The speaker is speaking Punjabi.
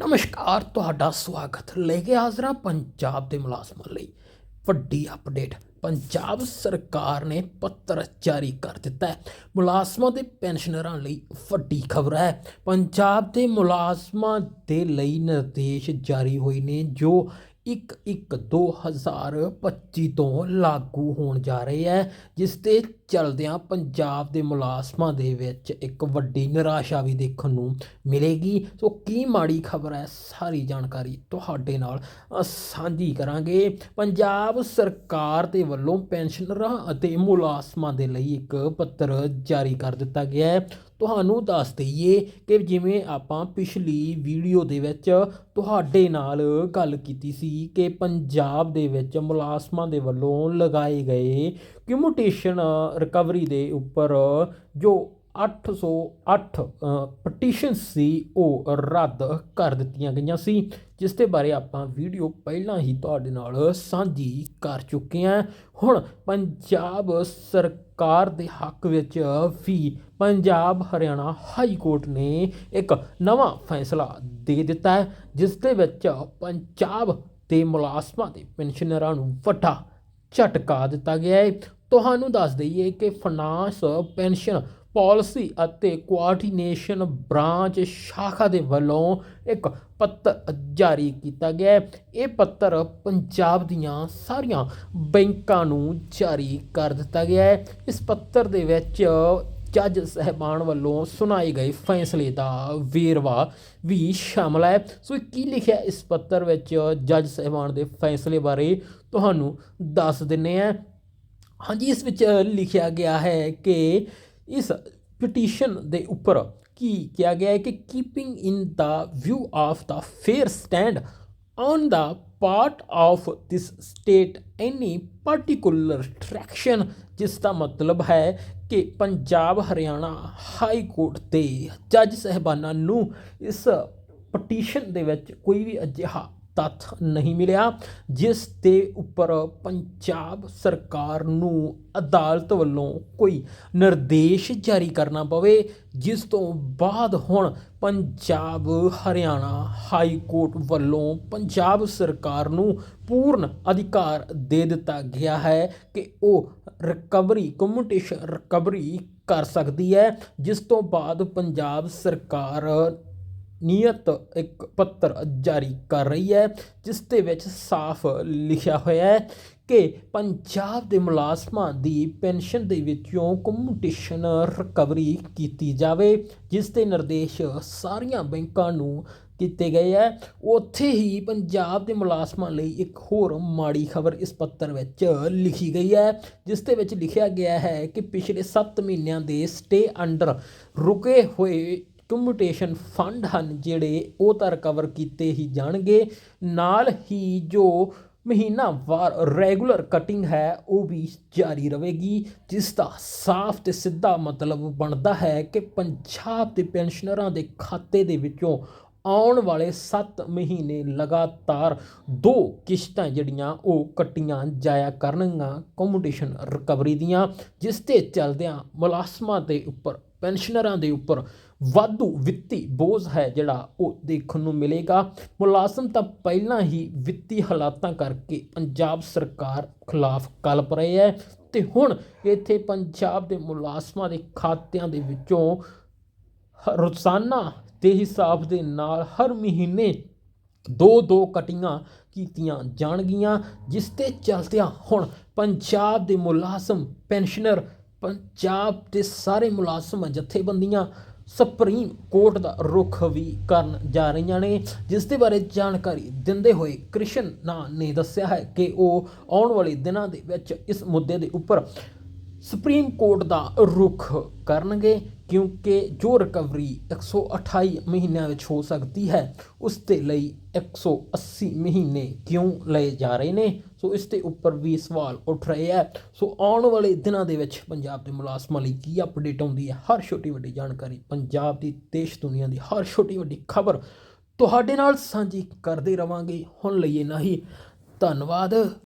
ਨਮਸਕਾਰ, ਤੁਹਾਡਾ ਸਵਾਗਤ ਲੈ ਕੇ ਹਾਜ਼ਰਾਂ ਪੰਜਾਬ ਦੇ ਮੁਲਾਜ਼ਮਾਂ ਲਈ। ਵੱਡੀ ਅਪਡੇਟ ਪੰਜਾਬ ਸਰਕਾਰ ਨੇ ਪੱਤਰ ਜਾਰੀ ਕਰ ਦਿੱਤਾ ਹੈ। ਮੁਲਾਜ਼ਮਾਂ ਦੇ ਪੈਨਸ਼ਨਰਾਂ ਲਈ ਵੱਡੀ ਖਬਰ ਹੈ। ਪੰਜਾਬ ਦੇ ਮੁਲਾਜ਼ਮਾਂ ਦੇ ਲਈ ਨਿਰਦੇਸ਼ ਜਾਰੀ ਹੋਏ ਨੇ, ਜੋ 1/1/2025 ਤੋਂ ਲਾਗੂ ਹੋਣ ਜਾ ਰਹੇ ਹੈ, ਜਿਸ 'ਤੇ ਚਲਦਿਆਂ ਪੰਜਾਬ ਦੇ ਮੁਲਾਜ਼ਮਾਂ ਦੇ ਵਿੱਚ ਇੱਕ ਵੱਡੀ ਨਿਰਾਸ਼ਾ ਵੀ ਦੇਖਣ ਨੂੰ ਮਿਲੇਗੀ। ਸੋ ਕੀ ਮਾੜੀ ਖਬਰ ਹੈ? ਸਾਰੀ ਜਾਣਕਾਰੀ ਤੁਹਾਡੇ ਨਾਲ ਸਾਂਝੀ ਕਰਾਂਗੇ। ਪੰਜਾਬ ਸਰਕਾਰ ਦੇ ਵੱਲੋਂ ਪੈਨਸ਼ਨਰਾਂ ਅਤੇ ਮੁਲਾਜ਼ਮਾਂ ਦੇ ਲਈ ਇੱਕ ਪੱਤਰ ਜਾਰੀ ਕਰ ਦਿੱਤਾ ਗਿਆ ਹੈ। ਤੁਹਾਨੂੰ ਦੱਸ ਦਈਏ ਕਿ ਜਿਵੇਂ ਆਪਾਂ ਪਿਛਲੀ ਵੀਡੀਓ ਦੇ ਵਿੱਚ ਤੁਹਾਡੇ ਨਾਲ ਗੱਲ ਕੀਤੀ ਸੀ ਕਿ ਪੰਜਾਬ ਦੇ ਵਿੱਚ ਮੁਲਾਜ਼ਮਾਂ ਦੇ ਵੱਲੋਂ ਲਗਾਏ ਗਏ ਕਮਿਊਟੇਸ਼ਨ ਰਿਕਵਰੀ ਦੇ ਉੱਪਰ ਜੋ 808 ਪਟੀਸ਼ਨ ਸੀ, ਉਹ ਰੱਦ ਕਰ ਦਿੱਤੀਆਂ ਗਈਆਂ ਸੀ, ਜਿਸ ਦੇ ਬਾਰੇ ਆਪਾਂ ਵੀਡੀਓ ਪਹਿਲਾਂ ਹੀ ਤੁਹਾਡੇ ਨਾਲ ਸਾਂਝੀ ਕਰ ਚੁੱਕੇ ਹਾਂ। ਹੁਣ ਪੰਜਾਬ ਸਰਕਾਰ ਦੇ ਹੱਕ ਵਿੱਚ ਵੀ ਪੰਜਾਬ ਹਰਿਆਣਾ ਹਾਈ ਕੋਰਟ ਨੇ ਇੱਕ ਨਵਾਂ ਫੈਸਲਾ ਦੇ ਦਿੱਤਾ ਹੈ, ਜਿਸ ਦੇ ਵਿੱਚ ਪੰਜਾਬ ਦੇ ਮੁਲਾਜ਼ਮਾਂ ਦੇ ਪੈਨਸ਼ਨਰਾਂ ਨੂੰ ਵੱਡਾ ਝਟਕਾ ਦਿੱਤਾ ਗਿਆ ਹੈ ਤੁਹਾਨੂੰ ਦੱਸ ਦਈਏ ਕਿ ਫਾਈਨਾਂਸ ਪੈਨਸ਼ਨ ਪਾਲਿਸੀ ਅਤੇ ਕੋਆਰਡੀਨੇਸ਼ਨ ਬ੍ਰਾਂਚ ਸ਼ਾਖਾ ਦੇ ਵੱਲੋਂ ਇੱਕ ਪੱਤਰ ਜਾਰੀ ਕੀਤਾ ਗਿਆ ਹੈ ਇਹ ਪੱਤਰ ਪੰਜਾਬ ਦੀਆਂ ਸਾਰੀਆਂ ਬੈਂਕਾਂ ਨੂੰ ਜਾਰੀ ਕਰ ਦਿੱਤਾ ਗਿਆ ਹੈ ਇਸ ਪੱਤਰ ਦੇ ਵਿੱਚ ਜੱਜ ਸਹਿਬਾਨ ਵੱਲੋਂ ਸੁਣਾਏ ਗਏ ਫੈਸਲੇ ਦਾ ਵੇਰਵਾ ਵੀ ਸ਼ਾਮਲ ਹੈ। ਸੋ ਕੀ ਲਿਖਿਆ ਇਸ ਪੱਤਰ ਵਿੱਚ? ਜੱਜ ਸਹਿਬਾਨ ਦੇ ਫੈਸਲੇ ਬਾਰੇ ਤੁਹਾਨੂੰ ਦੱਸ ਦਿੰਨੇ ਆ ਹਾਂਜੀ, ਇਸ ਵਿੱਚ ਲਿਖਿਆ ਗਿਆ ਹੈ ਕਿ ਇਸ ਪਟੀਸ਼ਨ ਦੇ ਉੱਪਰ ਕੀ ਕਿਹਾ ਗਿਆ ਹੈ ਕਿ keeping in the view of the fair stand on the part of this state any particular traction ਜਿਸ ਦਾ ਮਤਲਬ ਹੈ ਕਿ ਪੰਜਾਬ, ਹਰਿਆਣਾ ਹਾਈ ਕੋਰਟ ਦੇ ਜੱਜ ਸਹਿਬਾਨਾਂ ਨੂੰ ਇਸ ਪਟੀਸ਼ਨ ਦੇ ਵਿੱਚ ਕੋਈ ਵੀ ਅਜਿਹਾ ਤੱਥ ਨਹੀਂ ਮਿਲਿਆ, ਜਿਸ ਦੇ ਉੱਪਰ ਪੰਜਾਬ ਸਰਕਾਰ ਨੂੰ ਅਦਾਲਤ ਵੱਲੋਂ ਕੋਈ ਨਿਰਦੇਸ਼ ਜਾਰੀ ਕਰਨਾ ਪਵੇ, ਜਿਸ ਤੋਂ ਬਾਅਦ ਹੁਣ ਪੰਜਾਬ, ਹਰਿਆਣਾ ਹਾਈ ਕੋਰਟ ਵੱਲੋਂ ਪੰਜਾਬ ਸਰਕਾਰ ਨੂੰ ਪੂਰਨ ਅਧਿਕਾਰ ਦੇ ਦਿੱਤਾ ਗਿਆ ਹੈ ਕਿ ਉਹ ਰਿਕਵਰੀ ਕਮਿਊਟੇਸ਼ਨ ਰਿਕਵਰੀ ਕਰ ਸਕਦੀ ਹੈ, ਜਿਸ ਤੋਂ ਬਾਅਦ ਪੰਜਾਬ ਸਰਕਾਰ ਨਿਯਤ ਇੱਕ ਪੱਤਰ ਜਾਰੀ ਕਰ ਰਹੀ ਹੈ, ਜਿਸ ਦੇ ਵਿੱਚ ਸਾਫ਼ ਲਿਖਿਆ ਹੋਇਆ ਹੈ ਕਿ ਪੰਜਾਬ ਦੇ ਮੁਲਾਜ਼ਮਾਂ ਦੀ ਪੈਨਸ਼ਨ ਦੇ ਵਿੱਚੋਂ ਕਮਿਊਟੇਸ਼ਨ ਰਿਕਵਰੀ ਕੀਤੀ ਜਾਵੇ, ਜਿਸ ਦੇ ਨਿਰਦੇਸ਼ ਸਾਰੀਆਂ ਬੈਂਕਾਂ ਨੂੰ ਕੀਤੇ ਗਏ ਹੈ। ਉੱਥੇ ਹੀ ਪੰਜਾਬ ਦੇ ਮੁਲਾਜ਼ਮਾਂ ਲਈ ਇੱਕ ਹੋਰ ਮਾੜੀ ਖਬਰ ਇਸ ਪੱਤਰ ਵਿੱਚ ਲਿਖੀ ਗਈ ਹੈ, ਜਿਸ ਦੇ ਵਿੱਚ ਲਿਖਿਆ ਗਿਆ ਹੈ ਕਿ ਪਿਛਲੇ 7 ਮਹੀਨਿਆਂ ਦੇ ਸਟੇ ਅੰਡਰ ਰੁਕੇ ਹੋਏ ਕਮਿਊਟੇਸ਼ਨ ਫੰਡ ਹਨ ਜਿਹੜੇ ਉਹ ਤਾਂ ਰਿਕਵਰ ਕੀਤੇ ਹੀ ਜਾਣਗੇ। ਨਾਲ ਹੀ ਜੋ ਮਹੀਨਾਵਾਰ ਰੈਗੂਲਰ ਕਟਿੰਗ ਹੈ, ਉਹ ਵੀ ਜਾਰੀ ਰਹੇਗੀ, ਜਿਸ ਦਾ ਸਾਫ਼ ਤੇ ਸਿੱਧਾ ਮਤਲਬ ਬਣਦਾ ਹੈ ਕਿ ਪੰਜਾਬ ਦੇ ਪੈਨਸ਼ਨਰਾਂ ਦੇ ਖਾਤੇ ਦੇ ਵਿੱਚੋਂ ਆਉਣ ਵਾਲੇ 7 ਮਹੀਨੇ ਲਗਾਤਾਰ ਦੋ ਕਿਸ਼ਤਾਂ ਜਿਹੜੀਆਂ ਉਹ ਕੱਟੀਆਂ ਜਾਇਆ ਕਰਨਗੀਆਂ ਕਮਿਊਟੇਸ਼ਨ ਰਿਕਵਰੀ ਦੀਆਂ, ਜਿਸ ਤੇ ਚੱਲਦਿਆਂ ਮੁਲਾਜ਼ਮਾਂ ਦੇ ਉੱਪਰ ਪੈਨਸ਼ਨਰਾਂ ਦੇ ਉੱਪਰ ਵਾਧੂ ਵਿੱਤੀ ਬੋਝ ਹੈ ਜਿਹੜਾ ਉਹ ਦੇਖਣ ਨੂੰ ਮਿਲੇਗਾ। ਮੁਲਾਜ਼ਮ ਤਾਂ ਪਹਿਲਾਂ ਹੀ ਵਿੱਤੀ ਹਾਲਾਤਾਂ ਕਰਕੇ ਪੰਜਾਬ ਸਰਕਾਰ ਖਿਲਾਫ ਕਲਪ ਰਹੇ ਹੈ ਤੇ ਹੁਣ ਇੱਥੇ ਪੰਜਾਬ ਦੇ ਮੁਲਾਜ਼ਮਾਂ ਦੇ ਖਾਤਿਆਂ ਦੇ ਵਿੱਚੋਂ ਹ- ਰੋਜ਼ਾਨਾ ਦੇ ਹਿਸਾਬ ਦੇ ਨਾਲ ਹਰ ਮਹੀਨੇ ਦੋ ਦੋ ਕਟੀਆਂ ਕੀਤੀਆਂ ਜਾਣਗੀਆਂ, ਜਿਸ ਤੇ ਚਲਦਿਆਂ ਹੁਣ ਪੰਜਾਬ ਦੇ ਮੁਲਾਜ਼ਮ, ਪੈਨਸ਼ਨਰ ਪੰਜਾਬ ਦੇ ਸਾਰੇ ਮੁਲਾਜ਼ਮ ਜਥੇਬੰਦੀਆਂ ਸੁਪਰੀਮ ਕੋਰਟ ਦਾ ਰੁਖ ਵੀ ਕਰਨ ਜਾ ਰਹੀਆਂ ਨੇ, ਜਿਸ ਦੇ ਬਾਰੇ ਜਾਣਕਾਰੀ ਦਿੰਦੇ ਹੋਏ ਕ੍ਰਿਸ਼ਨ ਨਾ ਨੇ ਦੱਸਿਆ ਹੈ ਕਿ ਉਹ ਆਉਣ ਵਾਲੇ ਦਿਨਾਂ ਦੇ ਵਿੱਚ ਇਸ ਮੁੱਦੇ ਦੇ ਉੱਪਰ ਸੁਪਰੀਮ ਕੋਰਟ ਦਾ ਰੁਖ ਕਰਨਗੇ ਕਿਉਂਕਿ ਜੋ ਰਿਕਵਰੀ 128 ਮਹੀਨਿਆਂ ਵਿੱਚ ਹੋ ਸਕਦੀ ਹੈ, ਉਸ ਦੇ ਲਈ 180 ਮਹੀਨੇ ਕਿਉਂ ਲਏ ਜਾ ਰਹੇ ਨੇ? ਸੋ ਇਸ ਦੇ ਉੱਪਰ ਵੀ ਸਵਾਲ ਉੱਠ ਰਹੇ ਹੈ ਸੋ ਆਉਣ ਵਾਲੇ ਦਿਨਾਂ ਦੇ ਵਿੱਚ ਪੰਜਾਬ ਦੇ ਮੁਲਾਜ਼ਮਾਂ ਲਈ ਕੀ ਅਪਡੇਟ ਆਉਂਦੀ ਹੈ? ਹਰ ਛੋਟੀ ਵੱਡੀ ਜਾਣਕਾਰੀ ਪੰਜਾਬ ਦੀ, ਦੇਸ਼ ਦੁਨੀਆ ਦੀ ਹਰ ਛੋਟੀ ਵੱਡੀ ਖਬਰ ਤੁਹਾਡੇ ਨਾਲ ਸਾਂਝੀ ਕਰਦੇ ਰਵਾਂਗੇ। ਹੁਣ ਲਈ ਲਈਏ ਨਹੀਂ। ਧੰਨਵਾਦ।